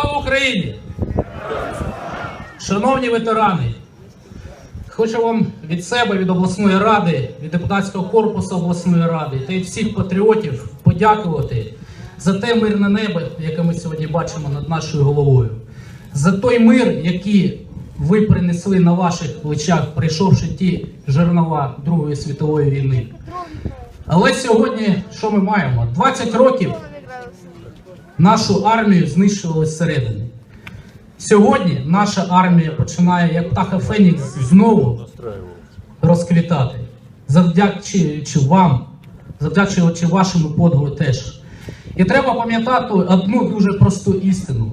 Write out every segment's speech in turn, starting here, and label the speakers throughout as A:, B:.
A: Слава Україні! Шановні ветерани, хочу вам від себе, від обласної ради, від депутатського корпусу обласної ради та від всіх патріотів подякувати за те мирне небо, яке ми сьогодні бачимо над нашою головою, за той мир, який ви принесли на ваших плечах, прийшовши ті жернова Другої світової війни. Але сьогодні що ми маємо? 20 років нашу армію знищували зсередини. Сьогодні наша армія починає, як птаха Фенікс, знову розквітати. Завдячуючи вам, завдячуючи вашому подвигу теж. І треба пам'ятати одну дуже просту істину: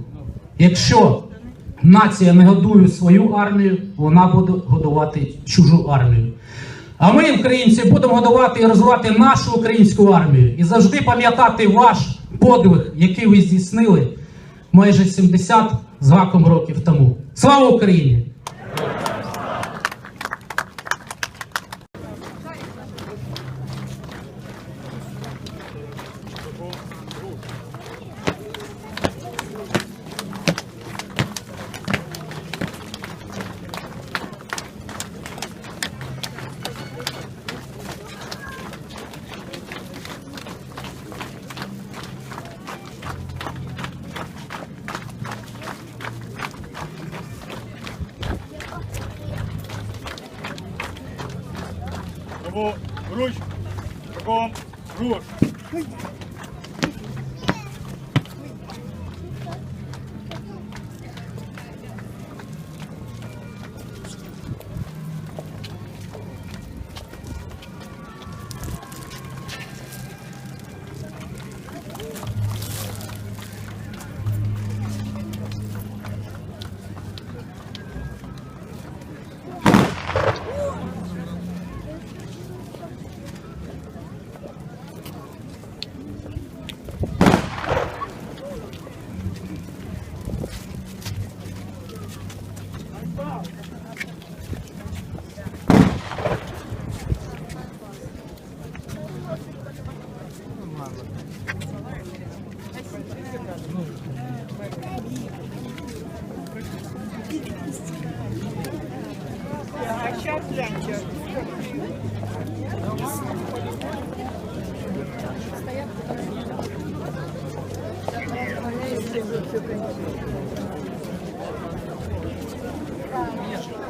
A: якщо нація не годує свою армію, вона буде годувати чужу армію. А ми, українці, будемо годувати і розвивати нашу українську армію і завжди пам'ятати ваш подвиг, який ви здійснили майже 70 з гаком років тому. Слава Україні!
B: Руч, кого руч.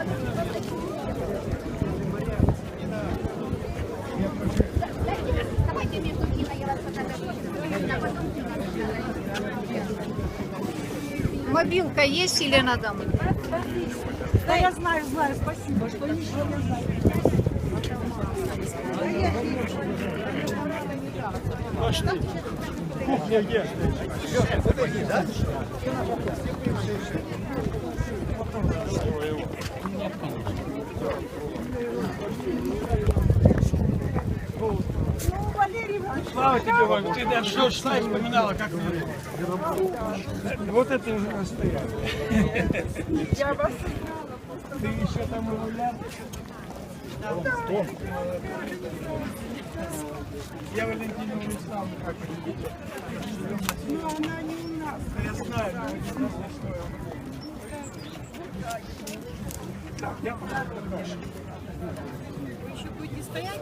C: Нет.
D: Мобилка есть или надо?
E: Да я знаю, знаю, спасибо, что ничего не знаю.
B: Кухня є. Слава тебе, Вань, ты даже что Сай вспоминала, как мы... Вот это уже настоящее.
E: Я вас
B: Ты еще там и гулял? Я Валентину не знал, как это.
E: Ну, она не у нас.
B: Я знаю, но не знаю, что я. Так, я покажу.
E: Вы еще будете стоять?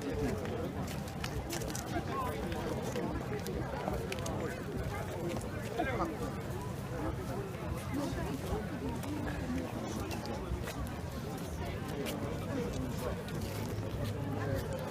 E: Thank you.